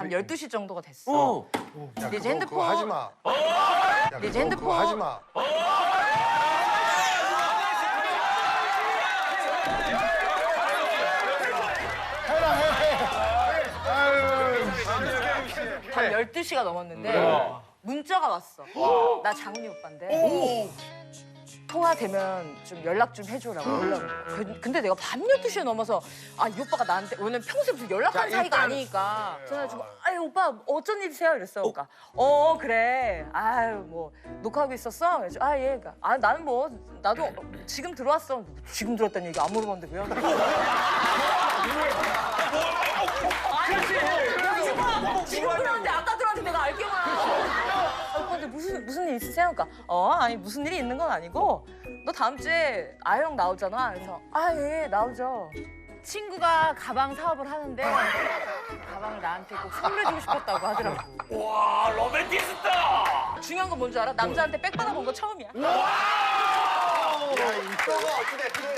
밤 12시 정도가 됐어. 어. 야, 이제 그거, 핸드폰- 하지 마. 야, 이제 그거, 핸드폰- 그거 하지 마. 해라 해. 아유. 밤 12시가 넘었는데 문자가 왔어. 나 장미 오빠인데. 통화되면 좀 연락 좀 해줘라고 연락. 그- 근데 내가 밤 12시에 넘어서 아 이 오빠가 나한테 왜냐면 평소에 무슨 연락하는 자, 사이가 일단- 아니니까 전화해주고 아유 오빠 어쩐 일이세요? 이랬어. 그러니까 어 그래. 아유 뭐 녹화하고 있었어? 그래서 아예. 그러니까 아 나는 뭐 나도 지금 들어왔어. 지금 들었다는 얘기 안 물어봤는데 왜? 지금 들었는데 아까 들었는데 내가 알게만. 아, 오빠 근데 무슨 무슨 일 있으세요? 그러니까 어 아니 무슨 일이 있는 건 아니고 너 다음 주에 아영 나오잖아. 그래서 아 예 나오죠. 친구가 가방 사업을 하는데 가방을 나한테 꼭 선물해주고 싶었다고 하더라고. 와 로맨티스타. 중요한 건 뭔지 알아? 남자한테 백 받아본 거 처음이야. 야, 이거가 어찌됐든